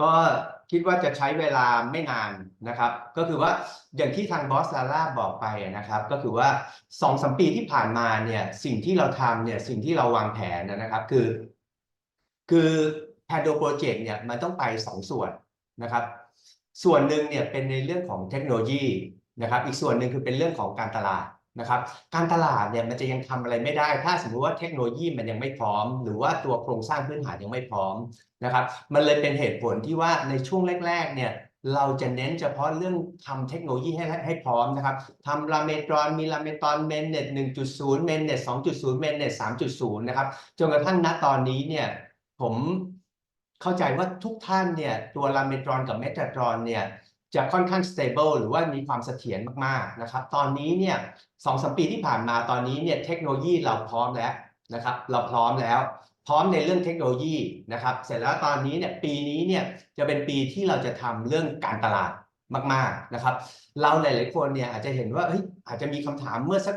ก็คิดว่าจะใช้เวลาไม่นานนะครับ ก็คือว่าอย่างที่ทางบอสซาร่าบอกไปนะครับ ก็คือว่าสองสมปีที่ผ่านมาเนี่ยสิ่งที่เราทำเนี่ยสิ่งที่เราวางแผนนะครับ คือ คือแพนโดโปรเจกต์เนี่ยมันต้องไปสองส่วนนะครับ ส่วนหนึ่งเนี่ยเป็นในเรื่องของเทคโนโลยีนะครับ อีกส่วนหนึ่งคือเป็นเรื่องของการตลาด นะครับการตลาดเนี่ยมันจะยังทำอะไรไม่ได้ ถ้าสมมติว่าเทคโนโลยีมันยังไม่พร้อม หรือว่าตัวโครงสร้างพื้นฐานยังไม่พร้อมนะครับมันเลยเป็นเหตุผลที่ว่าในช่วงแรกๆเนี่ยเราจะเน้นเฉพาะเรื่องทำเทคโนโลยีให้ให้พร้อมนะครับทำลาเมตรอนมีลาเมตรอนเมนเน็ต1.0เมนเน็ต2.0เมนเน็ต3.0นย์นะครับจนกระทั่งณตอนนี้เนี่ยผมเข้าใจว่าทุกท่านเนี่ยตัวลาเมตรอนกับเมตรอนเนี่ย จะค่อนข้าง stable หรือว่ามีความเสถียรมากๆนะครับ ตอนนี้เนี่ยสองสามปีที่ผ่านมาตอนนี้เนี่ยเทคโนโลยีเราพร้อมแล้วนะครับ เราพร้อมแล้ว พร้อมในเรื่องเทคโนโลยีนะครับ เสร็จแล้วตอนนี้เนี่ยปีนี้เนี่ยจะเป็นปีที่เราจะทำเรื่องการตลาดมากๆนะครับ เราหลาย ๆ คนเนี่ยอาจจะเห็นว่าเฮ้ยอาจจะมีคำถามเมื่อสัก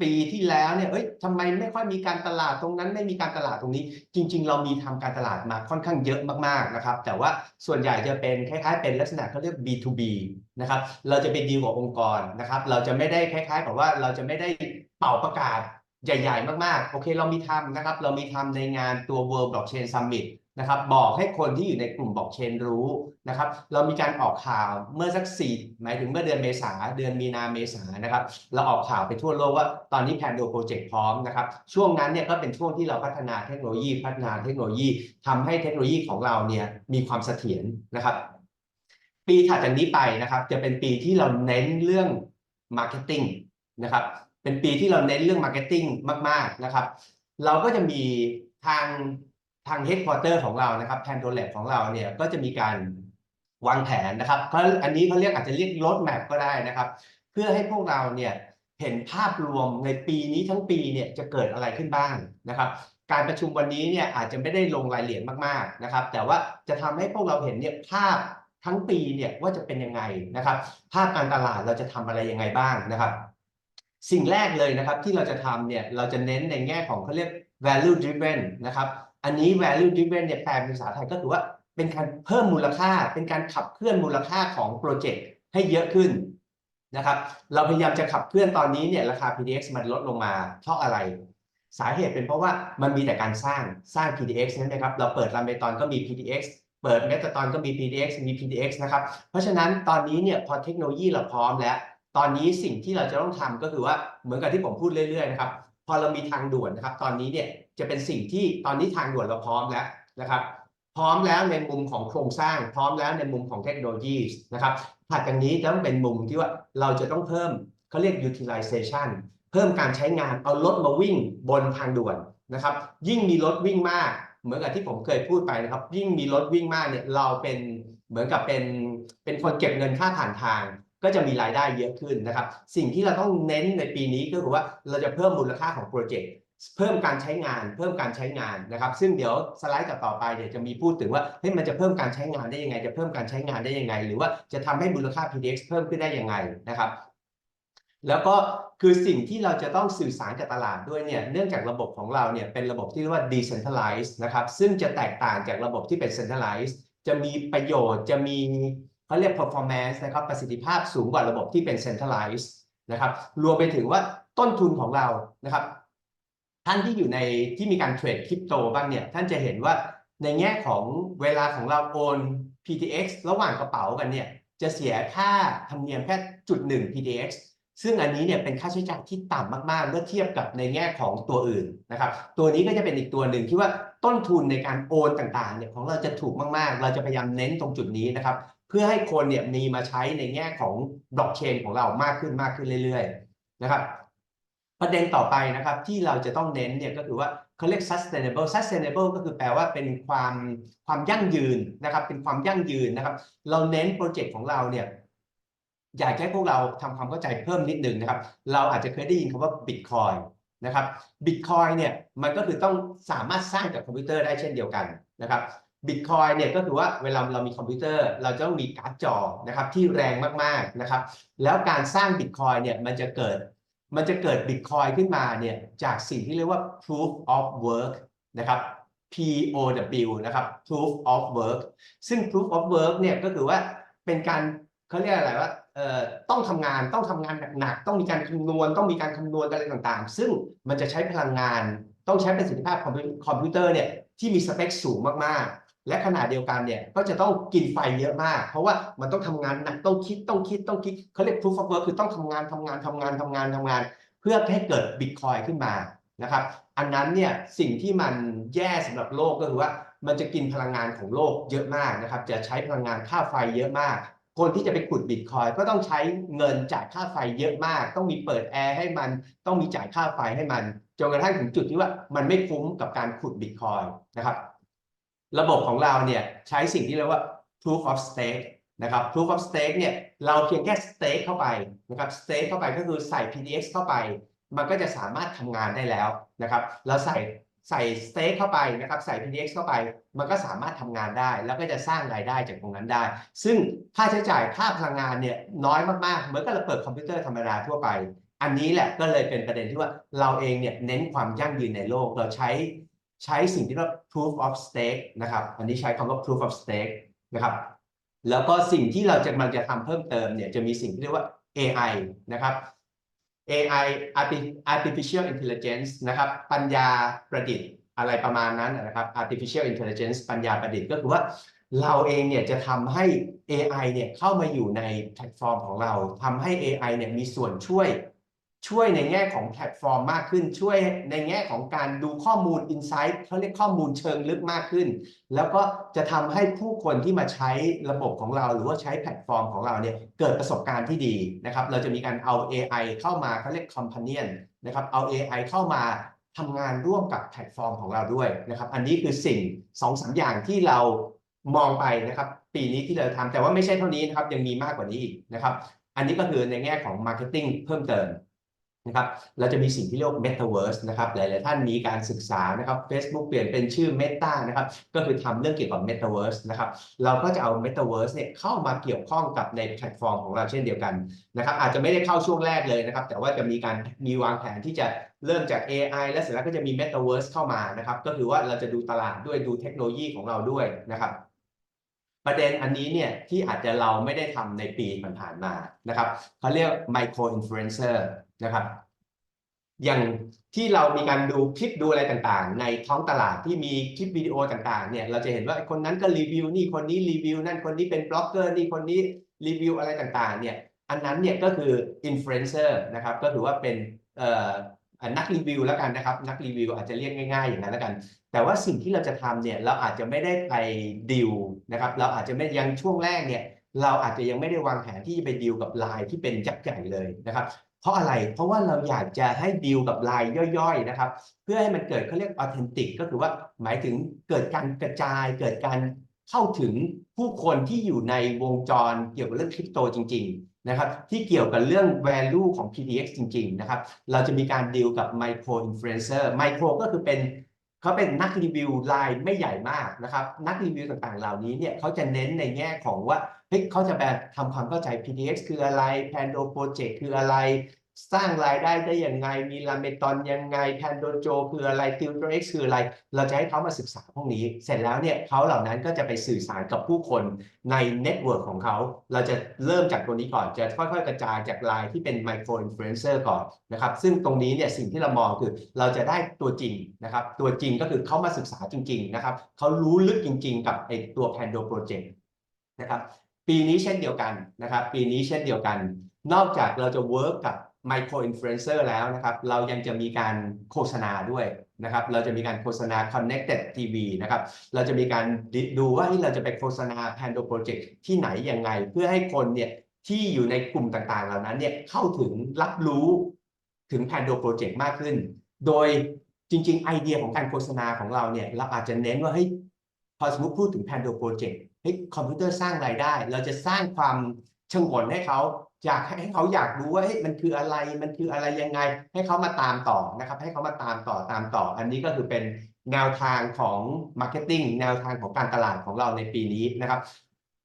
ปีที่แล้วเนี่ยเอ้ยทำไมไม่ค่อยมีการตลาดตรงนั้นไม่มีการตลาดตรงนี้ จริง ๆ เรามีทำการตลาดมาค่อนข้างเยอะมากๆนะครับ แต่ว่าส่วนใหญ่จะเป็นคล้ายๆเป็นลักษณะเขาเรียก B2B นะครับ เราจะไปดีลกับองค์กรนะครับ เราจะไม่ได้คล้ายๆกับว่าเราจะไม่ได้เป่าประกาศใหญ่ ๆ มากๆ โอเค เรามีทำนะครับ เรามีทำในงานตัว World Blockchain Summit นะครับบอกให้คนที่อยู่ในกลุ่มบล็อกเชนรู้นะครับ เรามีการออกข่าวเมื่อสักสี่หมายถึงเมื่อเดือนเมษาเดือนมีนาเมษานะครับ เราออกข่าวไปทั่วโลกว่าตอนนี้แพนโดโปรเจกต์พร้อมนะครับ ช่วงนั้นเนี่ยก็เป็นช่วงที่เราพัฒนาเทคโนโลยี พัฒนาเทคโนโลยีทำให้เทคโนโลยีของเราเนี่ยมีความเสถียรนะครับ ปีถัดจากนี้ไปนะครับ จะเป็นปีที่เราเน้นเรื่อง Marketing นะครับเป็นปีที่เราเน้นเรื่อง Marketing มาก ๆนะครับ เราก็จะมีทาง ทาง Headquarter ของเรานะครับ p a n d o l a b ของเราเนี่ยก็จะมีการวางแผนนะครับเขาอันนี้เขาเรียกอาจจะเรียก road map ก็ได้นะครับ เพื่อให้พวกเราเนี่ยเห็นภาพรวมในปีนี้ทั้งปีเนี่ยจะเกิดอะไรขึ้นบ้างนะครับ การประชุมวันนี้เนี่ยอาจจะไม่ได้ลงรายละเอียดมากๆนะครับ แต่ว่าจะทำให้พวกเราเห็นเนี่ยภาพทั้งปีเนี่ยว่าจะเป็นยังไงนะครับ ภาพการตลาดเราจะทำอะไรยังไงบ้างนะครับ สิ่งแรกเลยนะครับที่เราจะทำเนี่ยเราจะเน้นในแง่ของเขาเรียก value driven นะครับ อันนี้ value driven เนี่ยแปลเป็นภาษาไทยก็คือว่าเป็นการเพิ่มมูลค่า เป็นการขับเคลื่อนมูลค่าของโปรเจกต์ให้เยอะขึ้นนะครับ เราพยายามจะขับเคลื่อนตอนนี้เนี่ยราคา PDX มันลดลงมาเพราะอะไร สาเหตุเป็นเพราะว่ามันมีแต่การสร้างสร้าง PDX นั่นนะครับ เราเปิดลาเมตอนก็มี PDX เปิดเมตาตอนก็มี PDX มี PDX นะครับ เพราะฉะนั้นตอนนี้เนี่ยพอเทคโนโลยีเราพร้อมแล้ว ตอนนี้สิ่งที่เราจะต้องทำก็คือว่าเหมือนกับที่ผมพูดเรื่อยๆนะครับ พอเรามีทางด่วนนะครับ ตอนนี้เนี่ยจะเป็นสิ่งที่ตอนนี้ทางด่วนเราพร้อมแล้วนะครับ พร้อมแล้วในมุมของโครงสร้าง พร้อมแล้วในมุมของเทคโนโลยีนะครับถัดจากนี้จะต้องเป็นมุมที่ว่าเราจะต้องเพิ่มเขาเรียก utilization เพิ่มการใช้งานเอารถมาวิ่งบนทางด่วนนะครับ ยิ่งมีรถวิ่งมาก เหมือนกับที่ผมเคยพูดไปนะครับ ยิ่งมีรถวิ่งมากเนี่ยเราเป็นเหมือนกับเป็นเป็นคนเก็บเงินค่าผ่านทาง ก็จะมีรายได้เยอะขึ้นนะครับ สิ่งที่เราต้องเน้นในปีนี้ก็คือว่าเราจะเพิ่มมูลค่าของโปรเจกต์เพิ่มการใช้งาน เพิ่มการใช้งานนะครับ ซึ่งเดี๋ยวสไลด์ต่อไปเดี๋ยวจะมีพูดถึงว่าเฮ้ยมันจะเพิ่มการใช้งานได้ยังไง จะเพิ่มการใช้งานได้ยังไง หรือว่าจะทำให้มูลค่า PDX เพิ่มขึ้นได้ยังไงนะครับ แล้วก็คือสิ่งที่เราจะต้องสื่อสารกับตลาดด้วยเนี่ยเนื่องจากระบบของเราเนี่ยเป็นระบบที่เรียกว่า decentralized นะครับซึ่งจะแตกต่างจากระบบที่เป็น centralized จะมีประโยชน์จะมี เขาเรียก performance นะครับประสิทธิภาพสูงกว่าระบบที่เป็น centralized นะครับ รวมไปถึงว่าต้นทุนของเรานะครับ ท่านที่อยู่ในที่มีการเทรดคริปโตบ้างเนี่ย ท่านจะเห็นว่าในแง่ของเวลาของเราโอน PTX ระหว่างกระเป๋ากันเนี่ย จะเสียค่าธรรมเนียมแค่จุดหนึ่ง PTX ซึ่งอันนี้เนี่ยเป็นค่าใช้จ่ายที่ต่ำมากๆ เมื่อเทียบกับในแง่ของตัวอื่นนะครับ ตัวนี้ก็จะเป็นอีกตัวหนึ่งที่ว่าต้นทุนในการโอนต่างๆเนี่ยของเราจะถูกมากๆ เราจะพยายามเน้นตรงจุดนี้นะครับ พื่อให้คนเนี่ยมีมาใช้ในแง่ของบล็อกเชนของเรามากขึ้นมากขึ้นเรื่อยๆนะครับ ประเด็นต่อไปนะครับที่เราจะต้องเน้นเนี่ยก็คือว่าเขาเรียก sustainable sustainable ก็คือแปลว่าเป็นความความยั่งยืนนะครับ เป็นความยั่งยืนนะครับ เราเน้นโปรเจกต์ของเราเนี่ยอยากให้พวกเราทำความเข้าใจเพิ่มนิดนึงนะครับ เราอาจจะเคยได้ยินคำว่า Bitcoin นะครับ Bitcoin เนี่ยมันก็คือต้องสามารถสร้างจากคอมพิวเตอร์ได้เช่นเดียวกันนะครับ Bitcoin เนี่ยก็คือว่าเวลาเรามีคอมพิวเตอร์เราจะต้องมีการ์ดจอนะครับที่แรงมากๆนะครับ แล้วการสร้าง Bitcoin เนี่ยมันจะเกิดมันจะเกิด Bitcoin ขึ้นมาเนี่ยจากสิ่งที่เรียกว่า proof of work นะครับ POW นะครับ Proof of Work ซึ่ง Proof of Work เนี่ยก็คือว่าเป็นการเขาเรียกอะไรว่าเอ่อต้องทำงานต้องทำงานหนักๆต้องมีการคำนวณ ต้องมีการคำนวณอะไรต่างๆ ซึ่งมันจะใช้พลังงานต้องใช้ประสิทธิภาพคอมพิวคอมพิวเตอร์เนี่ยที่มีสเปคสูงมากๆ และขณะเดียวกันเนี่ยก็จะต้องกินไฟเยอะมาก เพราะว่ามันต้องทำงานหนักต้องคิดต้องคิดต้องคิดเขาเรียก proof of work คือต้องทำงานทำงานทำงานทำงานทำงาน เพื่อให้เกิดบิตคอยขึ้นมานะครับอันนั้นเนี่ยสิ่งที่มันแย่สำหรับโลกก็คือว่ามันจะกินพลังงานของโลกเยอะมากนะครับ จะใช้พลังงานค่าไฟเยอะมาก คนที่จะไปขุดบิตคอยก็ต้องใช้เงินจ่ายค่าไฟเยอะมาก ต้องมีเปิดแอร์ให้มัน ต้องมีจ่ายค่าไฟให้มัน จนกระทั่งถึงจุดที่ว่ามันไม่คุ้มกับการขุดบิตคอยนะครับ ระบบของเราเนี่ยใช้สิ่งที่เรียกว่า proof of stake นะครับ proof of stake เนี่ยเราเพียงแค่ stake เข้าไปนะครับ stake เข้าไปก็คือใส่ PDX เข้าไป มันก็จะสามารถทำงานได้แล้วนะครับเราใส่ใส่ stake เข้าไปนะครับใส่ PDX เข้าไป มันก็สามารถทำงานได้ แล้วก็จะสร้างรายได้จากตรงนั้นได้ ซึ่งค่าใช้จ่ายค่าพลังงานเนี่ยน้อยมากๆ เหมือนกับเราเปิดคอมพิวเตอร์ธรรมดาทั่วไป อันนี้แหละก็เลยเป็นประเด็นที่ว่าเราเองเนี่ยเน้นความยั่งยืนในโลกเราใช้ ใช้สิ่งที่เรียกว่า proof of stake นะครับ อันนี้ใช้คำว่า proof of stake นะครับ แล้วก็สิ่งที่เราจะมันจะทำเพิ่มเติมเนี่ยจะมีสิ่งที่เรียกว่า AI นะครับ AI arti- artificial intelligence นะครับ ปัญญาประดิษฐ์อะไรประมาณนั้นนะครับ artificial intelligence ปัญญาประดิษฐ์ก็คือว่าเราเองเนี่ยจะทำให้ AI เนี่ยเข้ามาอยู่ในแพลตฟอร์มของเราทำให้ AI เนี่ยมีส่วนช่วย ช่วยในแง่ของแพลตฟอร์มมากขึ้น ช่วยในแง่ของการดูข้อมูล Insight เขาเรียกข้อมูลเชิงลึกมากขึ้น แล้วก็จะทำให้ผู้คนที่มาใช้ระบบของเรา หรือว่าใช้แพลตฟอร์มของเราเนี่ยเกิดประสบการณ์ที่ดีนะครับ เราจะมีการเอา AI เข้ามาเขาเรียก companion นะครับเอา AI เข้ามาทำงานร่วมกับแพลตฟอร์มของเราด้วยนะครับ อันนี้คือสิ่งสองสามอย่างที่เรามองไปนะครับ ปีนี้ที่เราทำแต่ว่าไม่ใช่เท่านี้นะครับยังมีมากกว่านี้อีกนะครับ อันนี้ก็คือในแง่ของ marketing เพิ่มเติม นะครับเราจะมีสิ่งที่เรียกว่า Metaverse นะครับหลาย ๆ ท่านมีการศึกษานะครับ Facebook เปลี่ยนเป็นชื่อ Meta นะครับก็คือทำเรื่องเกี่ยวกับ Metaverse นะครับเราก็จะเอา Metaverse เนี่ยเข้ามาเกี่ยวข้องกับในแพลตฟอร์มของเราเช่นเดียวกันนะครับอาจจะไม่ได้เข้าช่วงแรกเลยนะครับแต่ว่าจะมีการมีวางแผนที่จะเริ่มจาก AI และเสร็จแล้วก็จะมี Metaverse เข้ามานะครับก็คือว่าเราจะดูตลาดด้วยดูเทคโนโลยีของเราด้วยนะครับประเด็นอันนี้เนี่ยที่อาจจะเราไม่ได้ทำในปีผ่านๆมานะครับเขาเรียก micro influencer นะครับ อย่างที่เรามีการดูคลิปดูอะไรต่างๆ ในท้องตลาดที่มีคลิปวิดีโอต่างๆ เนี่ยเราจะเห็นว่าคนนั้นก็รีวิวนี่คนนี้รีวิวนั่นคนนี้เป็นบล็อกเกอร์นี่คนนี้รีวิวอะไรต่างๆ เนี่ย อันนั้นเนี่ยก็คืออินฟลูเอนเซอร์นะครับ ก็ถือว่าเป็นนักรีวิวแล้วกันนะครับ นักรีวิวอาจจะเรียกง่ายๆ อย่างนั้นแล้วกัน แต่ว่าสิ่งที่เราจะทำเนี่ยเราอาจจะไม่ได้ไปดิวนะครับ เราอาจจะไม่ยังช่วงแรกเนี่ยเราอาจจะยังไม่ได้วางแผนที่จะไปดีลกับไลน์ที่เป็นยักษ์ใหญ่เลยนะครับ เพราะอะไร เพราะว่าเราอยากจะให้ดีลกับลายย่อยๆนะครับ เพื่อให้มันเกิดเขาเรียกออเทนติกก็คือว่าหมายถึงเกิดการกระจายเกิดการเข้าถึงผู้คนที่อยู่ในวงจรเกี่ยวกับเรื่องคริปโตจริง ๆ นะครับ ที่เกี่ยวกับเรื่อง value ของ PDX จริง ๆ นะครับ เราจะมีการดีลกับ micro influencer micro ก็คือเป็น เขาเป็นนักรีวิวไลน์ไม่ใหญ่มากนะครับ นักรีวิวต่างๆ เหล่านี้เนี่ยเขาจะเน้นในแง่ของว่าเฮ้ยเขาจะแบบทำความเข้าใจ PDX คืออะไร Pando Project คืออะไร สร้างรายได้ได้ยังไง มีลาเมตอนยังไง Pandojo คืออะไร Tutor X คืออะไร เราจะให้เขามาศึกษาพวกนี้ เสร็จแล้วเนี่ยเขาเหล่านั้นก็จะไปสื่อสารกับผู้คนในเน็ตเวิร์กของเขา เราจะเริ่มจากตัวนี้ก่อน จะค่อยๆ กระจายจากไลน์ที่เป็น Micro Influencer ก่อนนะครับ ซึ่งตรงนี้เนี่ยสิ่งที่เรามองคือเราจะได้ตัวจริงนะครับ ตัวจริงก็คือเขามาศึกษาจริง ๆ นะครับ เขารู้ลึกจริง ๆ กับไอตัว Pando Project นะครับ ปีนี้เช่นเดียวกันนะครับ ปีนี้เช่นเดียวกัน นอกจากเราจะเวิร์กกับ Micro Influencer แล้วนะครับ เรายังจะมีการโฆษณาด้วยนะครับ เราจะมีการโฆษณา Connected TV นะครับ เราจะมีการดูว่าเฮ้ยเราจะไปโฆษณา Pando Project ที่ไหนยังไง เพื่อให้คนเนี่ยที่อยู่ในกลุ่มต่างๆ เหล่านั้นเนี่ยเข้าถึงรับรู้ถึง Pando Project มากขึ้น โดยจริง ๆ ไอเดียของการโฆษณาของเราเนี่ยเราอาจจะเน้นว่าเฮ้ยพอสมมติพูดถึง Pando Project เฮ้ยคอมพิวเตอร์สร้างรายได้ เราจะสร้างความ ชงนให้เขาอยากให้เขาอยากรู้ว่าเฮ้ยมันคืออะไรมันคืออะไรยังไง ให้เขามาตามต่อนะครับ ให้เขามาตามต่อตามต่อ อันนี้ก็คือเป็นแนวทางของ Marketing แนวทางของการตลาดของเราในปีนี้นะครับ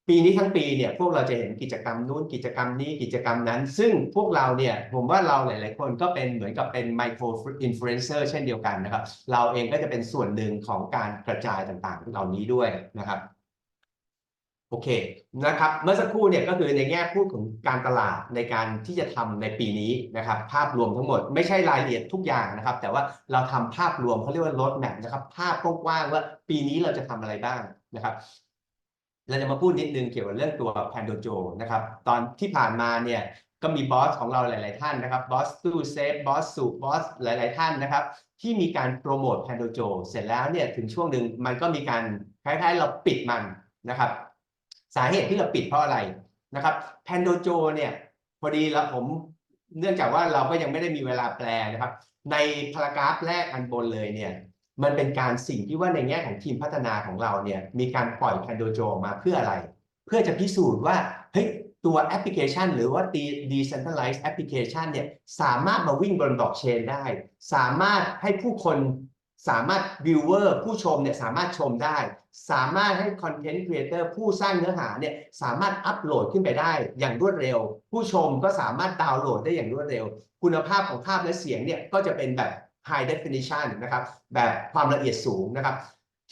ปีนี้ทั้งปีเนี่ยพวกเราจะเห็นกิจกรรมนู้นกิจกรรมนี้กิจกรรมนั้น ซึ่งพวกเราเนี่ยผมว่าเราหลาย ๆ คนก็เป็นเหมือนกับเป็นไมโครอินฟลูเอนเซอร์เช่นเดียวกันนะครับ เราเองก็จะเป็นส่วนหนึ่งของการกระจายต่าง ๆ เหล่านี้ด้วยนะครับ โอเคนะครับเมื่อสักครู่เนี่ยก็คือในแง่พูดถึงการตลาดในการที่จะทำในปีนี้นะครับภาพรวมทั้งหมดไม่ใช่รายละเอียดทุกอย่างนะครับ แต่ว่าเราทำภาพรวมเขาเรียกว่า road map นะครับ ภาพกว้างๆว่าปีนี้เราจะทำอะไรบ้างนะครับเราจะมาพูดนิดนึงเกี่ยวกับเรื่องตัวแพนโดโจนะครับตอนที่ผ่านมาเนี่ยก็มีบอสของเราหลาย ๆ ท่านนะครับบอสตู้เซฟบอสสุบอสหลาย ๆ ท่านนะครับ ที่มีการโปรโมทแพนโดโจเสร็จแล้วเนี่ยถึงช่วงหนึ่งมันก็มีการคล้าย ๆ เราปิดมันนะครับ สาเหตุที่เราปิดเพราะอะไรนะครับแพนโดโจเนี่ยพอดีแล้วผมเนื่องจากว่าเราก็ยังไม่ได้มีเวลาแปลนะครับ ในพารากราฟแรกอันบนเลยเนี่ยมันเป็นการสิ่งที่ว่าในแง่ของทีมพัฒนาของเราเนี่ยมีการปล่อยแพนโดโจมาเพื่ออะไร เพื่อจะพิสูจน์ว่าเฮ้ยตัวแอปพลิเคชัน หรือว่า decentralized application เนี่ยสามารถมาวิ่งบนบล็อกเชนได้ สามารถให้ผู้คน สามารถ viewer ผู้ชมเนี่ยสามารถชมได้ สามารถให้ content creator ผู้สร้างเนื้อหาเนี่ยสามารถอัปโหลดขึ้นไปได้อย่างรวดเร็ว ผู้ชมก็สามารถดาวน์โหลดได้อย่างรวดเร็ว คุณภาพของภาพและเสียงเนี่ยก็จะเป็นแบบ high definition นะครับแบบความละเอียดสูงนะครับ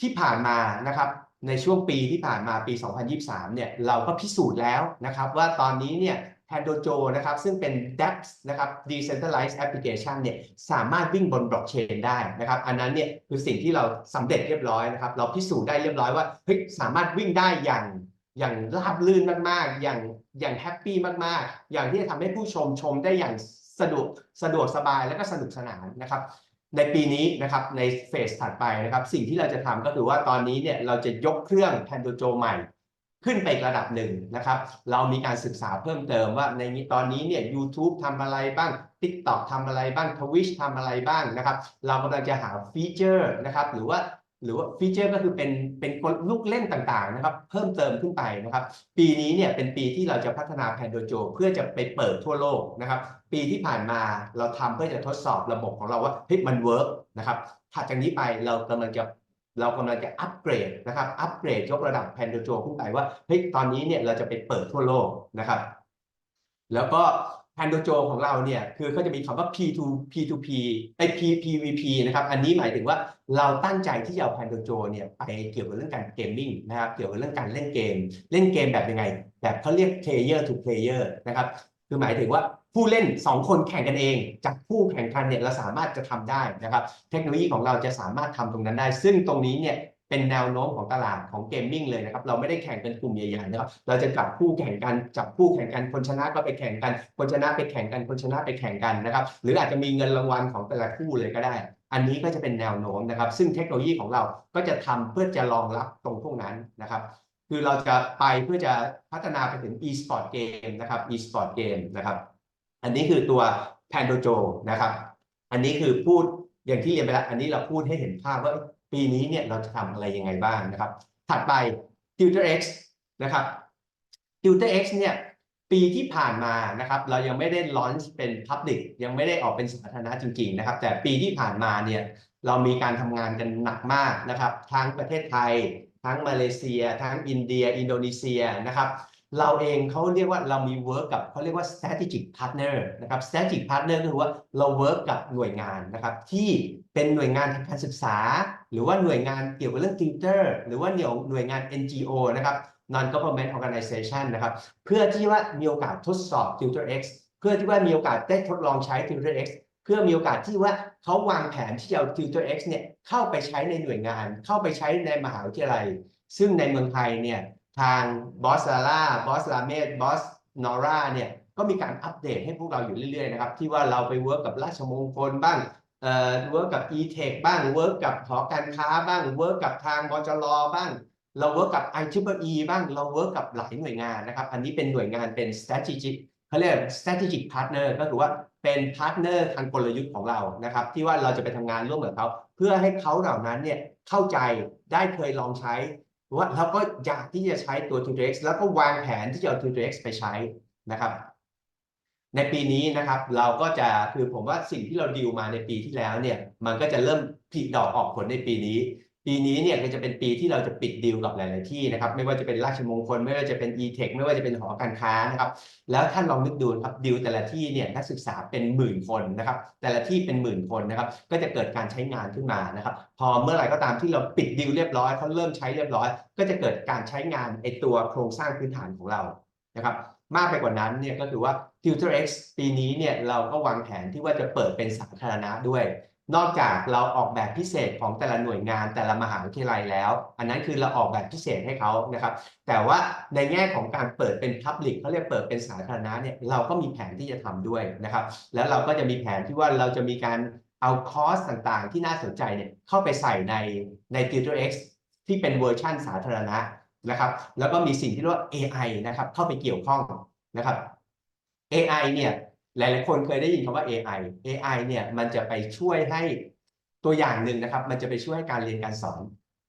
ที่ผ่านมานะครับในช่วงปีที่ผ่านมาปี 2023 เนี่ยเราก็พิสูจน์แล้วนะครับว่าตอนนี้เนี่ย Pandojo นะครับซึ่งเป็น dApps นะครับ decentralized application เนี่ยสามารถวิ่งบนบล็อกเชนได้นะครับอันนั้นเนี่ยคือสิ่งที่เราสำเร็จเรียบร้อยนะครับเราพิสูจน์ได้เรียบร้อยว่าเฮ้ยสามารถวิ่งได้อย่างอย่างราบรื่นมากๆ อย่างอย่างแฮปปี้มากๆ อย่างที่จะทำให้ผู้ชมชมได้อย่างสะดวกสะดวกสบายและก็สนุกสนานนะครับ ในปีนี้นะครับในเฟสถัดไปนะครับ สิ่งที่เราจะทำก็คือว่าตอนนี้เนี่ยเราจะยกเครื่อง Pandojo ใหม่ ขึ้นไปอีกระดับหนึ่งนะครับ เรามีการศึกษาเพิ่มเติมว่าในนี้ตอนนี้เนี่ย YouTube ทำอะไรบ้าง TikTok ทำอะไรบ้าง Twitch ทำอะไรบ้างนะครับ เรากำลังจะหาฟีเจอร์นะครับหรือว่าหรือว่าฟีเจอร์ก็คือเป็นเป็นลูกเล่นต่างๆนะครับ เพิ่มเติมขึ้นไปนะครับ ปีนี้เนี่ยเป็นปีที่เราจะพัฒนา Pandojo เพื่อจะไปเปิดทั่วโลกนะครับ ปีที่ผ่านมาเราทำเพื่อจะทดสอบระบบของเราว่าเฮ้ยมันเวิร์กนะครับถัดจากนี้ไปเรากำลังจะ เรากำลังจะอัปเกรดนะครับอัปเกรดยกระดับ Pandojo ขึ้นไปว่าเฮ้ยตอนนี้เนี่ยเราจะไปเปิดทั่วโลกนะครับ แล้วก็ Pandojo ของเราเนี่ยคือเขาจะมีคำว่า P2 P2P ไอ P PVP นะครับอันนี้หมายถึงว่าเราตั้งใจที่จะเอา Pandojo เนี่ยไปเกี่ยวกับเรื่องการเกมมิ่งนะครับเกี่ยวกับเรื่องการเล่นเกม เล่นเกมแบบยังไง แบบเขาเรียก player to player นะครับคือหมายถึงว่า ผู้เล่น 2 คนแข่งกันเอง จากผู้แข่งขันเนี่ยเราสามารถจะทำได้นะครับ เทคโนโลยีของเราจะสามารถทำตรงนั้นได้ ซึ่งตรงนี้เนี่ยเป็นแนวโน้มของตลาดของเกมมิ่งเลยนะครับ เราไม่ได้แข่งเป็นกลุ่มใหญ่ๆนะครับ เราจะจับคู่แข่งกันจับคู่แข่งกันคนชนะก็ไปแข่งกัน คนชนะไปแข่งกันคนชนะไปแข่งกันนะครับ หรืออาจจะมีเงินรางวัลของแต่ละคู่เลยก็ได้ อันนี้ก็จะเป็นแนวโน้มนะครับ ซึ่งเทคโนโลยีของเราก็จะทำเพื่อจะรองรับตรงพวกนั้นนะครับ คือเราจะไปเพื่อจะพัฒนาไปถึง e-sport game นะครับ e-sport game นะครับ อันนี้คือตัว Pandojo นะครับ อันนี้คือพูดอย่างที่เรียนไปแล้วอันนี้เราพูดให้เห็นภาพว่าปีนี้เนี่ยเราจะทำอะไรยังไงบ้างนะครับ ถัดไป TutorX นะครับ TutorX เนี่ยปีที่ผ่านมานะครับ เรายังไม่ได้ launch เป็น public ยังไม่ได้ออกเป็นสาธารณะจริงๆนะครับ แต่ปีที่ผ่านมาเนี่ยเรามีการทำงานกันหนักมากนะครับ ทั้งประเทศไทย ทั้งมาเลเซีย ทั้งอินเดีย อินโดนีเซียนะครับ เราเองเขาเรียกว่าเรามี work กับเขาเรียกว่า strategic partner นะครับ strategic partner ก็คือว่าเรา work กับหน่วยงานนะครับที่เป็นหน่วยงานทางการศึกษา หรือว่าหน่วยงานเกี่ยวกับเรื่อง tutor หรือว่าหน่วยหน่วยงาน NGO นะครับ non government organization นะครับเพื่อที่ว่ามีโอกาสทดสอบ TutorX เพื่อที่ว่ามีโอกาสได้ทดลองใช้ TutorX เพื่อมีโอกาสที่ว่าเขาวางแผนที่จะเอา TutorX เนี่ยเข้าไปใช้ในหน่วยงาน เข้าไปใช้ในมหาวิทยาลัย ซึ่งในเมืองไทยเนี่ย ทางบอสซาร่าบอสลาเมดบอสนอร่าเนี่ยก็มีการอัปเดตให้พวกเราอยู่เรื่อยๆนะครับ ที่ว่าเราไปเวิร์กกับราชมงคลบ้างเอ่อเวิร์กกับ e-tech บ้างเวิร์กกับหอการค้าบ้างเวิร์กกับทางบจรบ้าง เราเวิร์กกับ i t r i p e e บ้างเราเวิร์กกับหลายหน่วยงานนะครับ อันนี้เป็นหน่วยงานเป็น strategic เขาเรียก strategic partner ก็คือว่าเป็นพาร์ทเนอร์ทางกลยุทธ์ของเรานะครับ ที่ว่าเราจะไปทำงานร่วมกับเขา เพื่อให้เขาเหล่านั้นเนี่ยเข้าใจได้เคยลองใช้ ว่าเราก็อยากที่จะใช้ตัว Tutor X แล้วก็วางแผนที่จะเอา Tutor X ไปใช้นะครับ ในปีนี้นะครับ เราก็จะคือผมว่าสิ่งที่เราดีลมาในปีที่แล้วเนี่ย มันก็จะเริ่มผลิดอกออกผลในปีนี้ ปีนี้เนี่ยก็จะเป็นปีที่เราจะปิดดีลกับหลาย ๆ ที่นะครับ ไม่ว่าจะเป็นราชมงคล ไม่ว่าจะเป็น e-tech ไม่ว่าจะเป็นหอการค้านะครับ แล้วท่านลองนึกดูนะครับดีลแต่ละที่เนี่ยนักศึกษาเป็นหมื่นคนนะครับ แต่ละที่เป็นหมื่นคนนะครับ ก็จะเกิดการใช้งานขึ้นมานะครับ พอเมื่อไหร่ก็ตามที่เราปิดดีลเรียบร้อยเขาเริ่มใช้เรียบร้อย ก็จะเกิดการใช้งานไอตัวโครงสร้างพื้นฐานของเรานะครับมากไปกว่านั้นเนี่ยก็คือว่า FutureX ปีนี้เนี่ยเราก็วางแผนที่ว่าจะเปิดเป็นสาธารณะด้วย นอกจากเราออกแบบพิเศษของแต่ละหน่วยงานแต่ละมหาวิทยาลัยแล้ว อันนั้นคือเราออกแบบพิเศษให้เขานะครับ แต่ว่าในแง่ของการเปิดเป็น Public เขาเรียกเปิดเป็นสาธารณะเนี่ยเราก็มีแผนที่จะทำด้วยนะครับ แล้วเราก็จะมีแผนที่ว่าเราจะมีการเอาคอร์สต่างๆ ที่น่าสนใจเนี่ยเข้าไปใส่ในใน FutureX ที่เป็นเวอร์ชั่นสาธารณะนะครับ แล้วก็มีสิ่งที่เรียกว่า AI นะครับเข้าไปเกี่ยวข้องนะครับ AI เนี่ย หลายๆคนเคยได้ยินคำว่า AI AI เนี่ยมันจะไปช่วยให้ตัวอย่างหนึ่งนะครับ มันจะไปช่วยให้การเรียนการสอน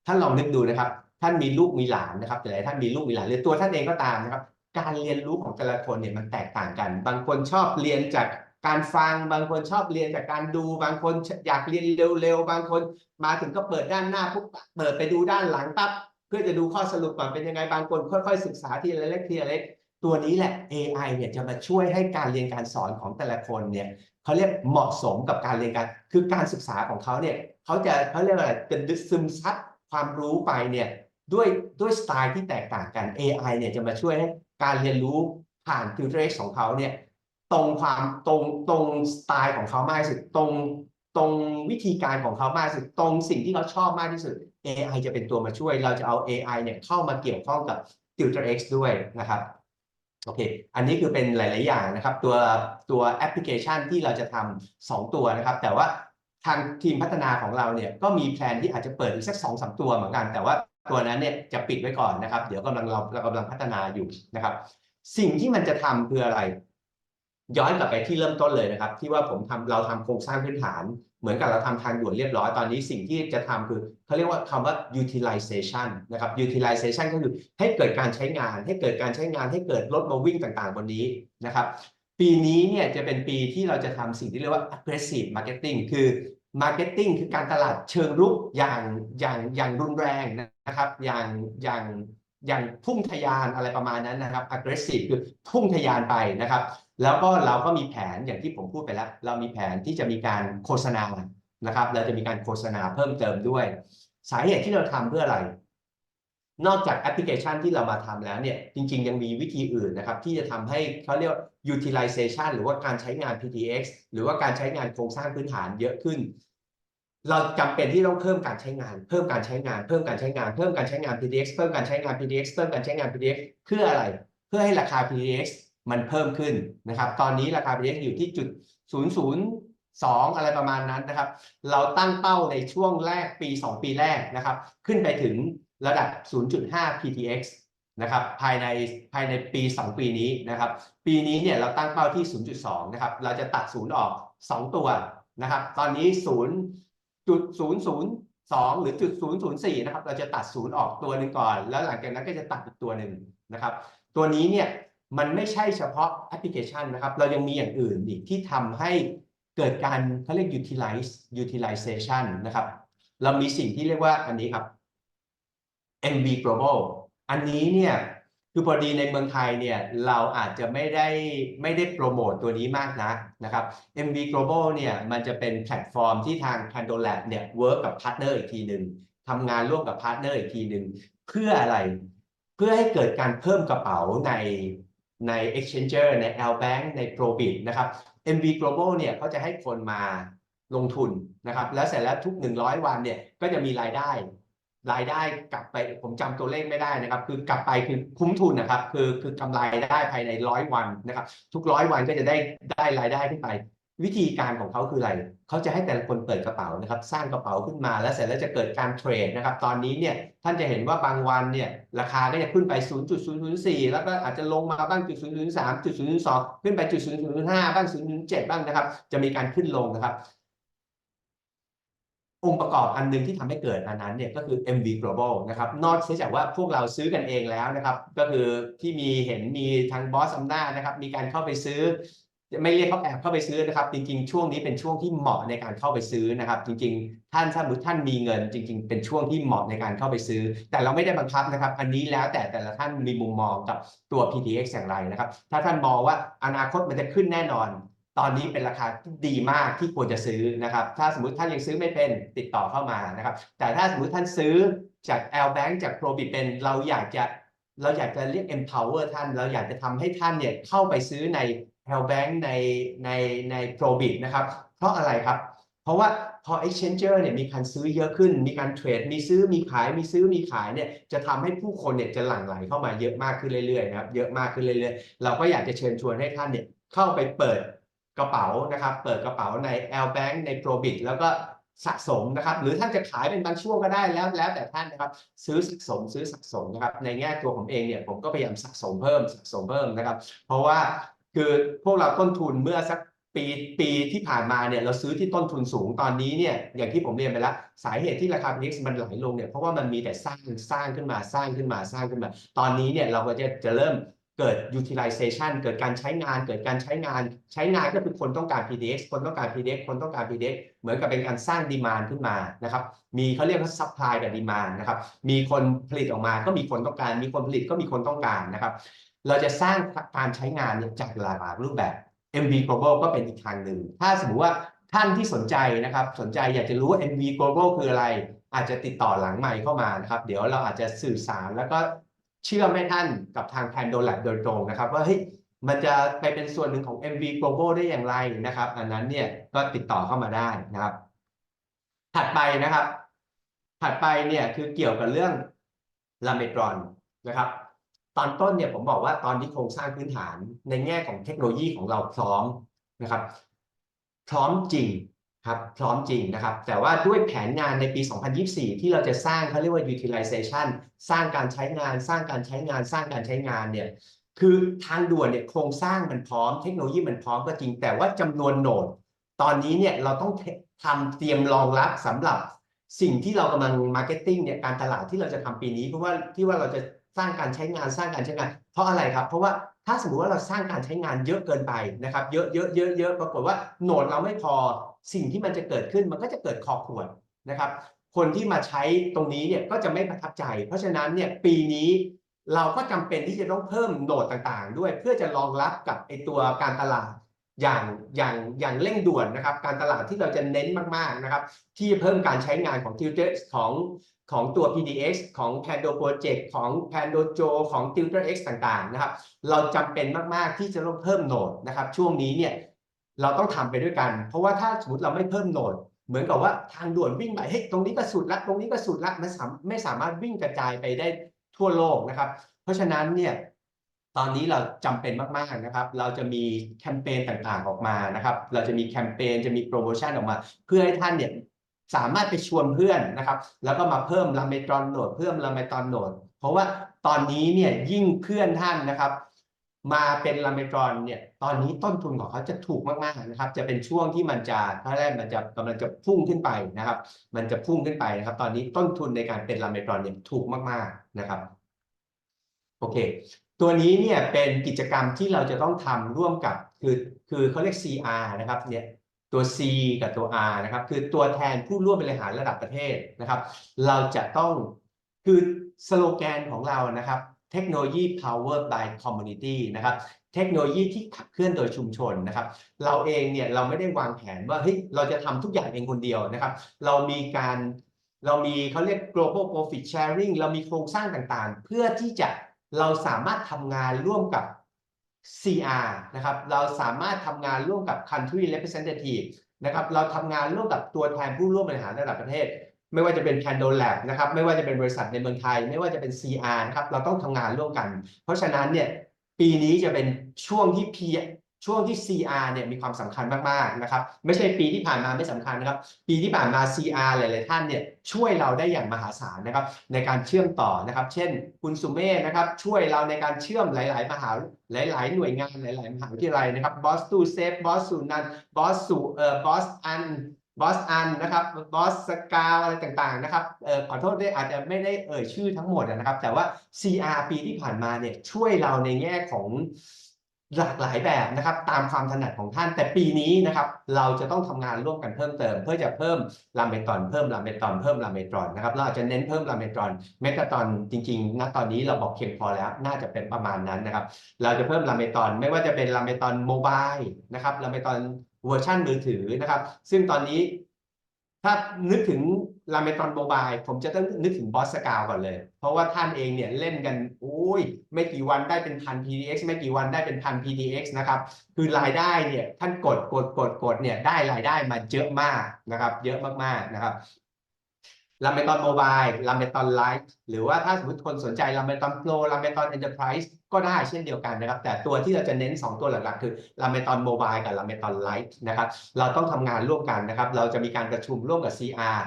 ท่านลองนึกดูนะครับ ท่านมีลูกมีหลานนะครับแต่หลายท่านมีลูกมีหลานหรือตัวท่านเองก็ตามนะครับ การเรียนรู้ของแต่ละคนเนี่ยมันแตกต่างกัน บางคนชอบเรียนจากการฟัง บางคนชอบเรียนจากการดู บางคนอยากเรียนเร็วๆ บางคนมาถึงก็เปิดด้านหน้าปุ๊บเปิดไปดูด้านหลังปั๊บเพื่อจะดูข้อสรุปก่อนเป็นยังไง บางคนค่อยๆศึกษาทีละเล็กทีละเล็ก ตัวนี้แหละ AI เนี่ยจะมาช่วยให้การเรียนการสอนของแต่ละคนเนี่ยเขาเรียกเหมาะสมกับการเรียนการ คือการศึกษาของเขาเนี่ยเขาจะเขาเรียกว่าอะไรจะดึกซึมซับความรู้ไปเนี่ยด้วยด้วยสไตล์ที่แตกต่างกัน AI เนี่ยจะมาช่วยให้การเรียนรู้ผ่าน Tutor X ของเขาเนี่ยตรงความตรงตรงสไตล์ของเขามากที่สุดตรงตรงวิธีการของเขามากที่สุดตรงสิ่งที่เขาชอบมากที่สุด AI จะเป็นตัวมาช่วย เราจะเอา AI เนี่ยเข้ามาเกี่ยวข้องกับ Tutor X ด้วยนะครับ โอเค อันนี้คือเป็นหลาย ๆ อย่างนะครับ ตัวตัวแอปพลิเคชันที่เราจะทำสองตัวนะครับ แต่ว่าทางทีมพัฒนาของเราเนี่ยก็มีแผนที่อาจจะเปิดอีกสักสองสามตัวเหมือนกัน แต่ว่าตัวนั้นเนี่ยจะปิดไว้ก่อนนะครับ เดี๋ยวกำลังเราเรากำลังพัฒนาอยู่นะครับ สิ่งที่มันจะทำคืออะไร ย้อนกลับไปที่เริ่มต้นเลยนะครับ ที่ว่าผมทำเราทำโครงสร้างพื้นฐาน เหมือนกับเราทำทางด่วนเรียบร้อยตอนนี้สิ่งที่จะทำคือเขาเรียกว่าคำว่า utilization นะครับ utilization ก็คือให้เกิดการใช้งาน ให้เกิดการใช้งานให้เกิดรถมาวิ่งต่างๆบนนี้นะครับ ปีนี้เนี่ยจะเป็นปีที่เราจะทำสิ่งที่เรียกว่า aggressive marketing คือ marketing คือการตลาดเชิงรุกอย่างอย่างอย่างรุนแรงนะครับอย่างอย่างอย่างพุ่งทะยานอะไรประมาณนั้นนะครับ aggressive คือพุ่งทะยานไปนะครับ แล้วก็เราก็มีแผนอย่างที่ผมพูดไปแล้ว เรามีแผนที่จะมีการโฆษณานะครับ เราจะมีการโฆษณาเพิ่มเติมด้วย สาเหตุที่เราทำเพื่ออะไร นอกจากแอปพลิเคชันที่เรามาทำแล้วเนี่ยจริง ๆ ยังมีวิธีอื่นนะครับ ที่จะทำให้เขาเรียก utilization หรือว่าการใช้งาน PTX หรือว่าการใช้งานโครงสร้างพื้นฐานเยอะขึ้น เราจำเป็นที่ต้องเพิ่มการใช้งาน เพิ่มการใช้งาน เพิ่มการใช้งาน เพิ่มการใช้งาน PTX เพิ่มการใช้งาน PTX เพิ่มการใช้งาน PTX เพื่ออะไร เพื่อให้ราคา PTX มันเพิ่มขึ้นนะครับ ตอนนี้ราคา PTX อยู่ที่จุด 002 อะไรประมาณนั้นนะครับ เราตั้งเป้าในช่วงแรกปี 2 ปีแรกนะครับ ขึ้นไปถึงระดับ 0.5 PTX นะครับภายในภายในปี 2 ปีนี้นะครับ ปีนี้เนี่ยเราตั้งเป้าที่ 0.2 นะครับ เราจะตัดศูนย์ออก 2 ตัวนะครับ ตอนนี้ 0.002 หรือจุด004 นะครับ เราจะตัดศูนย์ออกตัวหนึ่งก่อน แล้วหลังจากนั้นก็จะตัดอีกตัวหนึ่งนะครับ ตัวนี้เนี่ย มันไม่ใช่เฉพาะแอปพลิเคชันนะครับ เรายังมีอย่างอื่นอีกที่ทำให้เกิดการเขาเรียก utilize utilization นะครับ เรามีสิ่งที่เรียกว่าอันนี้ครับ MV Global อันนี้เนี่ยคือพอดีในเมืองไทยเนี่ยเราอาจจะไม่ได้ไม่ได้โปรโมตตัวนี้มากนักนะครับ MV Global เนี่ยมันจะเป็นแพลตฟอร์มที่ทาง Pando Lab เนี่ยเวิร์กกับพาร์ทเนอร์อีกทีหนึ่งทำงานร่วมกับพาร์ทเนอร์อีกทีหนึ่งเพื่ออะไร เพื่อให้เกิดการเพิ่มกระเป๋าใน ใน Exchanger ใน L Bank ใน Probit นะครับ MV Global เนี่ยเขาจะให้คนมาลงทุนนะครับ แล้วเสร็จแล้วทุก 100 วันเนี่ยก็จะมีรายได้ รายได้กลับไปผมจำตัวเลขไม่ได้นะครับ คือกลับไปคือคุ้มทุนนะครับ คือคือกำไรได้ภายในร้อยวันนะครับ ทุกร้อยวันก็จะได้ได้รายได้ขึ้นไป วิธีการของเขาคืออะไร เขาจะให้แต่ละคนเปิดกระเป๋านะครับ สร้างกระเป๋าขึ้นมา แล้วเสร็จแล้วจะเกิดการเทรดนะครับ ตอนนี้เนี่ยท่านจะเห็นว่าบางวันเนี่ยราคาก็จะขึ้นไป 0.004 แล้วก็อาจจะลงมาบ้างจุด0.03จุด0.02 ขึ้นไปจุด0.05 บ้าง 0.07 บ้างนะครับ จะมีการขึ้นลงนะครับ องค์ประกอบอันหนึงที่ทำให้เกิดอันนั้นเนี่ยก็คือ MV Global นะครับ นอกจากว่าพวกเราซื้อกันเองแล้วนะครับ ก็คือที่มีเห็นมีทางบอสอำนาจนะครับ มีการเข้าไปซื้อ ไม่เรียกเขาแอบเข้าไปซื้อนะครับ จริง ๆ ช่วงนี้เป็นช่วงที่เหมาะในการเข้าไปซื้อนะครับ จริง ๆ ท่านถ้าสมมติท่านมีเงิน จริง ๆ เป็นช่วงที่เหมาะในการเข้าไปซื้อ แต่เราไม่ได้บังคับนะครับ อันนี้แล้วแต่แต่ละท่านมีมุมมองกับตัว PTX อย่างไรนะครับ ถ้าท่านมองว่าอนาคตมันจะขึ้นแน่นอน ตอนนี้เป็นราคาที่ดีมากที่ควรจะซื้อนะครับ ถ้าสมมติท่านยังซื้อไม่เป็นติดต่อเข้ามานะครับ แต่ถ้าสมมติท่านซื้อจาก L Bank จาก Probit เป็นเราอยากจะเราอยากจะเรียก empower ท่าน เราอยากจะทำให้ท่านเนี่ยเข้าไปซื้อใน L Bank ในในใน Probit นะครับ เพราะอะไรครับ เพราะว่าพอ exchanger เนี่ยมีการซื้อเยอะขึ้น มีการเทรด มีซื้อมีขาย มีซื้อมีขายเนี่ยจะทำให้ผู้คนเนี่ยจะหลั่งไหลเข้ามาเยอะมากขึ้นเรื่อยๆนะครับเยอะมากขึ้นเรื่อยๆ เราก็อยากจะเชิญชวนให้ท่านเนี่ยเข้าไปเปิดกระเป๋านะครับ เปิดกระเป๋าใน L Bank ใน Probit แล้วก็สะสมนะครับ หรือท่านจะขายเป็นบางช่วงก็ได้แล้วแล้วแต่ท่านนะครับ ซื้อสะสมซื้อสะสมนะครับ ในแง่ตัวผมเองเนี่ยผมก็พยายามสะสมเพิ่มสะสมเพิ่มนะครับ เพราะว่า คือพวกเราต้นทุนเมื่อสักปีปีที่ผ่านมาเนี่ยเราซื้อที่ต้นทุนสูงตอนนี้เนี่ยอย่างที่ผมเรียนไปแล้ว สาเหตุที่ราคา PX มันไหลลงเนี่ยเพราะว่ามันมีแต่สร้างสร้างขึ้นมาสร้างขึ้นมาสร้างขึ้นมา ตอนนี้เนี่ยเราก็จะจะเริ่มเกิด utilization เกิดการใช้งานเกิดการใช้งานใช้งานก็คือคนต้องการ PDX คนต้องการ PDX คนต้องการ PDX เหมือนกับเป็นการสร้างดีมานขึ้นมานะครับมีเขาเรียกว่า supply กับ demand นะครับมีคนผลิตออกมาก็มีคนต้องการ มีคนผลิตก็มีคนต้องการนะครับ เราจะสร้างการใช้งานเนี่ยจากหลากหลายรูปแบบ MV Global ก็เป็นอีกทางหนึ่ง ถ้าสมมติว่าท่านที่สนใจนะครับ สนใจอยากจะรู้ว่า MV Global คืออะไร อาจจะติดต่อหลังไมค์เข้ามานะครับ เดี๋ยวเราอาจจะสื่อสารแล้วก็เชื่อมให้ท่านกับทาง Pando Lab โดยตรงนะครับ ว่าเฮ้ยมันจะไปเป็นส่วนหนึ่งของ MV Global ได้อย่างไรนะครับ อันนั้นเนี่ยก็ติดต่อเข้ามาได้นะครับ ถัดไปนะครับ ถัดไปเนี่ยคือเกี่ยวกับเรื่องลาเมตรอนนะครับ ตอนต้นเนี่ยผมบอกว่าตอนนี้โครงสร้างพื้นฐานในแง่ของเทคโนโลยีของเราพร้อมนะครับ พร้อมจริงครับพร้อมจริงนะครับ แต่ว่าด้วยแผนงานในปี 2024 ที่เราจะสร้างเขาเรียกว่า utilization สร้างการใช้งาน สร้างการใช้งาน สร้างการใช้งานเนี่ยคือทางด่วนเนี่ยโครงสร้างมันพร้อมเทคโนโลยีมันพร้อมก็จริง แต่ว่าจำนวนโหนด ตอนนี้เนี่ยเราต้องทำเตรียมรองรับสำหรับสิ่งที่เรากำลังมาร์เก็ตติ้งเนี่ยการตลาดที่เราจะทำปีนี้ เพราะว่าที่ว่าเราจะ สร้างการใช้งานสร้างการใช้งาน เพราะอะไรครับ เพราะว่าถ้าสมมติว่าเราสร้างการใช้งานเยอะเกินไปนะครับ เยอะเยอะเยอะเยอะปรากฏว่าโหนดเราไม่พอสิ่งที่มันจะเกิดขึ้นมันก็จะเกิดคอขวดนะครับ คนที่มาใช้ตรงนี้เนี่ยก็จะไม่ประทับใจ เพราะฉะนั้นเนี่ยปีนี้เราก็จำเป็นที่จะต้องเพิ่มโหนดต่างๆ ด้วยเพื่อจะรองรับกับไอตัวการตลาดอย่างอย่างอย่างเร่งด่วนนะครับ การตลาดที่เราจะเน้นมากๆนะครับ ที่เพิ่มการใช้งานของ Tutor ของ ของตัว PDX ของ Pando Project ของ Pando Jo ของ Tutor X ต่างๆนะครับ เราจำเป็นมาก ๆ ที่จะต้องเพิ่มโหนดนะครับ ช่วงนี้เนี่ยเราต้องทำไปด้วยกัน เพราะว่าถ้าสมมติเราไม่เพิ่มโหนด เหมือนกับว่าทางด่วนวิ่งไปเฮ้ยตรงนี้ก็สุดละตรงนี้ก็สุดละมันสามไม่สามารถวิ่งกระจายไปได้ทั่วโลกนะครับ เพราะฉะนั้นเนี่ยตอนนี้เราจำเป็นมากๆนะครับ เราจะมีแคมเปญต่างๆออกมานะครับ เราจะมีแคมเปญจะมีโปรโมชั่นออกมา เพื่อให้ท่านเนี่ย สามารถไปชวนเพื่อนนะครับ แล้วก็มาเพิ่มลาเมตรอนโหนดเพิ่มลาเมตรอนโหนดเพราะว่าตอนนี้เนี่ยยิ่งเพื่อนท่านนะครับ มาเป็นลาเมตรอนเนี่ยตอนนี้ต้นทุนของเขาจะถูกมากๆนะครับ จะเป็นช่วงที่มันจะถ้าแรกมันจะกำลังจะพุ่งขึ้นไปนะครับ มันจะพุ่งขึ้นไปนะครับ ตอนนี้ต้นทุนในการเป็นลาเมตรอนเนี่ยถูกมากๆนะครับโอเค ตัวนี้เนี่ยเป็นกิจกรรมที่เราจะต้องทำร่วมกับคือคือเขาเรียก CR นะครับเนี่ย ตัว C กับตัว R นะครับ คือตัวแทนผู้ร่วมบริหารระดับประเทศนะครับ เราจะต้องคือสโลแกนของเรานะครับ เทคโนโลยี powered by community นะครับ เทคโนโลยีที่ขับเคลื่อนโดยชุมชนนะครับ เราเองเนี่ยเราไม่ได้วางแผนว่าเฮ้ยเราจะทำทุกอย่างเองคนเดียวนะครับ เรามีการเรามีเขาเรียก global profit sharing เรามีโครงสร้างต่างๆ เพื่อที่จะเราสามารถทำงานร่วมกับ CR นะครับ เราสามารถทำงานร่วมกับ country representative นะครับ เราทำงานร่วมกับตัวแทนผู้ร่วมบริหารระดับประเทศ ไม่ว่าจะเป็น Pando Lab นะครับ ไม่ว่าจะเป็นบริษัทในเมืองไทย ไม่ว่าจะเป็น CR นะครับ เราต้องทำงานร่วมกัน เพราะฉะนั้นเนี่ย ปีนี้จะเป็นช่วงที่ P ช่วงที่ CR เนี่ยมีความสำคัญมากๆนะครับไม่ใช่ปีที่ผ่านมาไม่สำคัญนะครับปีที่ผ่านมา CR หลายๆท่านเนี่ยช่วยเราได้อย่างมหาศาลนะครับในการเชื่อมต่อนะครับ เช่น คุณสุเมธนะครับช่วยเราในการเชื่อมหลาย ๆ มหาหลาย ๆ หน่วยงานหลาย ๆ มหาวิทยาลัยนะครับบอสตูเซฟบอสสุนันบอสสุเอ่อบอสอันบอสอันนะครับบอสสกาอะไรต่างๆนะครับเออขอโทษด้วยอาจจะไม่ได้เอ่ยชื่อทั้งหมดนะครับ แต่ว่า CR ปีที่ผ่านมาเนี่ยช่วยเราในแง่ของ หลากหลายแบบนะครับ ตามความถนัดของท่านแต่ปีนี้นะครับ เราจะต้องทำงานร่วมกันเพิ่มเติม เพื่อจะเพิ่มลาเมตอนเพิ่มลาเมตอนเพิ่มลาเมตรอนนะครับเราอาจจะเน้นเพิ่มลาเมตรอนเมกะตอนจริงๆณตอนนี้เราบอกเพียงพอแล้วน่าจะเป็นประมาณนั้นนะครับ เราจะเพิ่มลาเมตอนไม่ว่าจะเป็นลาเมตอนโมบายนะครับลาเมตอนเวอร์ชันมือถือนะครับ ซึ่งตอนนี้ถ้านึกถึงลาเมตอนโมบายผมจะต้องนึกถึงบอสสกาวก่อนเลย เพราะว่าท่านเองเนี่ยเล่นกันโอ้ ยไม่กี่วันได้เป็นพัน PDX ไม่กี่วันได้เป็นพัน PDX นะครับคือรายได้เนี่ยท่านกดกดกดกดเนี่ยได้รายได้มาเยอะมากนะครับ เยอะมากๆนะครับลาเมตอนโมบายลาเมตอนไลท์หรือว่าถ้าสมมติคนสนใจลาเมตอนโปรลาเมตอนเอ็นเตอร์ไพรส์ก็ได้เช่นเดียวกันนะครับ แต่ตัวที่เราจะเน้น 2 ตัวหลักๆ คือลาเมตอนโมบายกับลาเมตอนไลท์นะครับ เราต้องทำงานร่วมกันนะครับ เราจะมีการประชุมร่วมกับ CR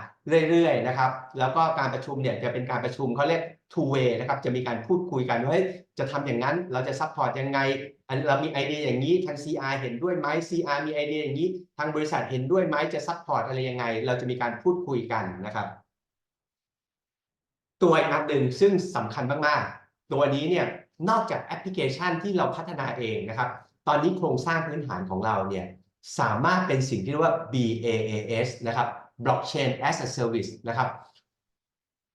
เรื่อยๆนะครับ แล้วก็การประชุมเนี่ยจะเป็นการประชุมเขาเรียก two way นะครับจะมีการพูดคุยกันว่าจะทำอย่างนั้นเราจะซัพพอร์ตยังไงอันเรามีไอเดียอย่างนี้ทาง CR เห็นด้วยไหม CR มีไอเดียอย่างนี้ ทางบริษัทเห็นด้วยไหมจะซัพพอร์ตอะไรยังไง เราจะมีการพูดคุยกันนะครับ ตัวอีกอันหนึ่งซึ่งสำคัญมากๆ ตัวนี้เนี่ยนอกจากแอปพลิเคชันที่เราพัฒนาเองนะครับ ตอนนี้โครงสร้างพื้นฐานของเราเนี่ยสามารถเป็นสิ่งที่เรียกว่า BaaS นะครับ Blockchain as a Service นะครับ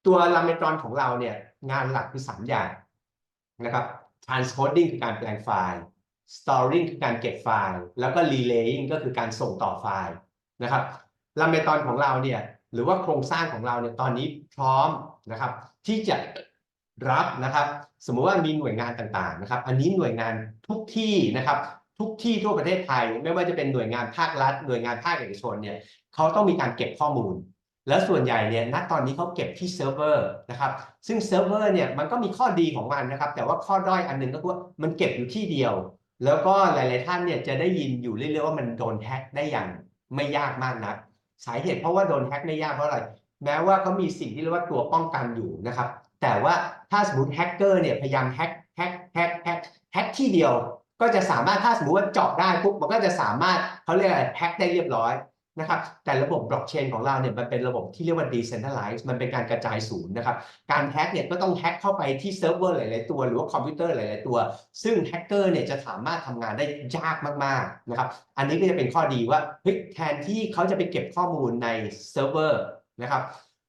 ตัวลาเมตรอนของเราเนี่ยงานหลักคือ 3 อย่างนะครับ transcoding คือการแปลงไฟล์ storing คือการเก็บไฟล์ แล้วก็ relaying ก็คือการส่งต่อไฟล์นะครับลาเมตรอนของเราเนี่ยหรือว่าโครงสร้างของเราเนี่ยตอนนี้พร้อมนะครับ ที่จะรับนะครับ สมมุติว่ามีหน่วยงานต่างๆนะครับ อันนี้หน่วยงานทุกที่นะครับ ทุกที่ทั่วประเทศไทย ไม่ว่าจะเป็นหน่วยงานภาครัฐ หน่วยงานภาคเอกชนเนี่ยเขาต้องมีการเก็บข้อมูล แล้วส่วนใหญ่เนี่ยณตอนนี้เขาเก็บที่เซิร์ฟเวอร์นะครับ ซึ่งเซิร์ฟเวอร์เนี่ยมันก็มีข้อดีของมันนะครับ แต่ว่าข้อด้อยอันหนึงก็คือมันเก็บอยู่ที่เดียว แล้วก็หลาย ๆ ท่านเนี่ยจะได้ยินอยู่เรื่อย ๆ ว่ามันโดนแฮ็กได้อย่างไม่ยากมากนัก สาเหตุเพราะว่าโดนแฮ็กไม่ยากเพราะอะไร แม้ว่าเขามีสิ่งที่เรียกว่าตัวป้องกันอยู่นะครับ แต่ว่าถ้าสมมติแฮกเกอร์เนี่ยพยายามแฮ็กแฮ็กแฮ็กแฮ็กแฮ็กที่เดียว ก็จะสามารถถ้าสมมติว่าเจาะได้ปุ๊บมันก็จะสามารถเขาเรียกอะไรแฮ็กได้เรียบร้อย นะครับแต่ระบบบล็อกเชนของเราเนี่ยมันเป็นระบบที่เรียกว่า decentralized มันเป็นการกระจายศูนย์นะครับการแฮ็กเนี่ยก็ต้องแฮ็กเข้าไปที่เซิร์ฟเวอร์หลาย ๆ ตัว หรือว่าคอมพิวเตอร์หลาย ๆ ตัว ซึ่งแฮกเกอร์เนี่ยจะสามารถทำงานได้ยากมาก ๆ นะครับอันนี้ก็จะเป็นข้อดีว่าเฮ้ยแทนที่เขาจะไปเก็บข้อมูลในเซิร์ฟเวอร์นะครับ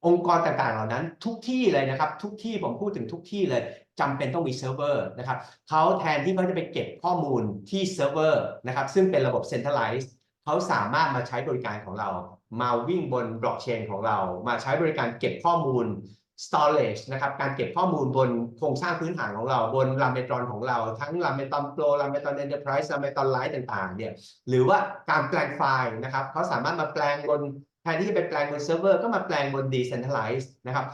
องค์กรต่าง ๆ เหล่านั้นทุกที่เลยนะครับ ทุกที่ผมพูดถึงทุกที่เลยจำเป็นต้องมีเซิร์ฟเวอร์นะครับเขาแทนที่เขาจะไปเก็บข้อมูลที่เซิร์ฟเวอร์นะครับซึ่งเป็นระบบ centralized เขาสามารถมาใช้บริการของเรา มาวิ่งบนบล็อกเชนของเรา มาใช้บริการเก็บข้อมูล storage นะครับ การเก็บข้อมูลบนโครงสร้างพื้นฐานของเรา บนลาเมตรอนของเรา ทั้งลาเมตรอนโปรลาเมตรอนเอ็นเตอร์ไพรส์ลาเมตรอนไลท์ต่างๆ เนี่ย หรือว่าการแปลงไฟล์นะครับ เขาสามารถมาแปลงบนแทนที่จะไปแปลงบนเซิร์ฟเวอร์ ก็มาแปลงบน decentralized นะครับ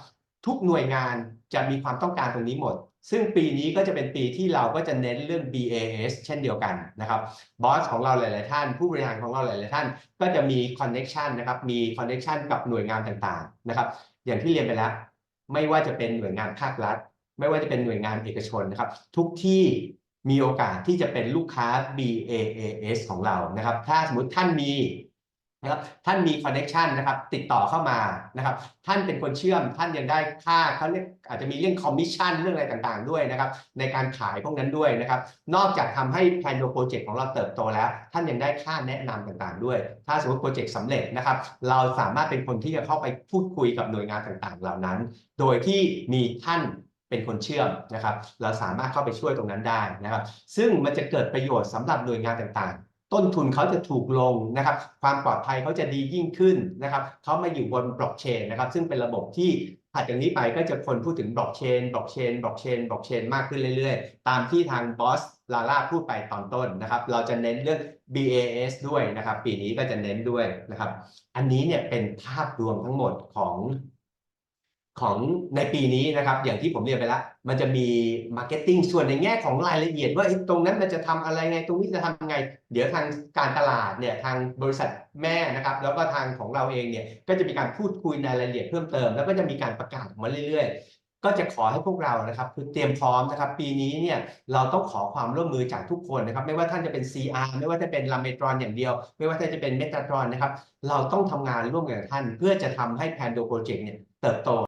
ทุกหน่วยงานจะมีความต้องการตรงนี้หมด ซึ่งปีนี้ก็จะเป็นปีที่เราก็จะเน้นเรื่อง BAS เช่นเดียวกันนะครับบอสของเราหลาย ๆ ท่าน ผู้บริหารของเราหลาย ๆ ท่าน ก็จะมีคอนเน็ชันนะครับมีคอนเน็ชันกับหน่วยงานต่าง ๆ นะครับ อย่างที่เรียนไปแล้ว ไม่ว่าจะเป็นหน่วยงานภาครัฐ ไม่ว่าจะเป็นหน่วยงานเอกชนนะครับ ทุกที่มีโอกาสที่จะเป็นลูกค้า BAAS ของเรานะครับ ถ้าสมมติท่านมี นะครับท่านมีคอนเน็ชันนะครับติดต่อเข้ามานะครับท่านเป็นคนเชื่อมท่านยังได้ค่าเขาเรียกอาจจะมีเรื่องคอมมิชชั่นเรื่องอะไรต่างๆด้วยนะครับในการขายพวกนั้นด้วยนะครับนอกจากทำให้แพลนโปรเจกต์ของเราเติบโตแล้ว ท่านยังได้ค่าแนะนำต่างๆ ด้วย ถ้าสมมติโปรเจกต์สำเร็จนะครับเราสามารถเป็นคนที่จะเข้าไปพูดคุยกับหน่วยงานต่างๆ เหล่านั้น โดยที่มีท่านเป็นคนเชื่อมนะครับ เราสามารถเข้าไปช่วยตรงนั้นได้นะครับ ซึ่งมันจะเกิดประโยชน์สำหรับหน่วยงานต่างๆ ต้นทุนเขาจะถูกลงนะครับ ความปลอดภัยเขาจะดียิ่งขึ้นนะครับเขามาอยู่บนบล็อกเชนนะครับ ซึ่งเป็นระบบที่ถัดจากนี้ไปก็จะคนพูดถึงบล็อกเชนบล็อกเชนบล็อกเชนบล็อกเชนมากขึ้นเรื่อยๆ ตามที่ทางบอสลาล่าพูดไปตอนต้นนะครับ เราจะเน้นเรื่อง BAS ด้วยนะครับ ปีนี้ก็จะเน้นด้วยนะครับ อันนี้เนี่ยเป็นภาพรวมทั้งหมดของ ของในปีนี้นะครับ อย่างที่ผมเรียนไปแล้ว มันจะมีมาร์เก็ตติงส่วนในแง่ของรายละเอียด ว่าตรงนั้นมันจะทำอะไรไง ตรงนี้จะทำไง เดี๋ยวทางการตลาดเนี่ยทางบริษัทแม่นะครับ แล้วก็ทางของเราเองเนี่ยก็จะมีการพูดคุยในรายละเอียดเพิ่มเติม แล้วก็จะมีการประกาศมาเรื่อยๆก็จะขอให้พวกเรานะครับคือเตรียมพร้อมนะครับ ปีนี้เนี่ยเราต้องขอความร่วมมือจากทุกคนนะครับ ไม่ว่าท่านจะเป็น CR ไม่ว่าจะเป็นลาเมตรอนอย่างเดียว ไม่ว่าท่านจะเป็นเมตาตรอนนะครับ เราต้องทำงานร่วมกับท่าน เพื่อจะทำให้แพนโดโปรเจกต์เนี่ยเติบโต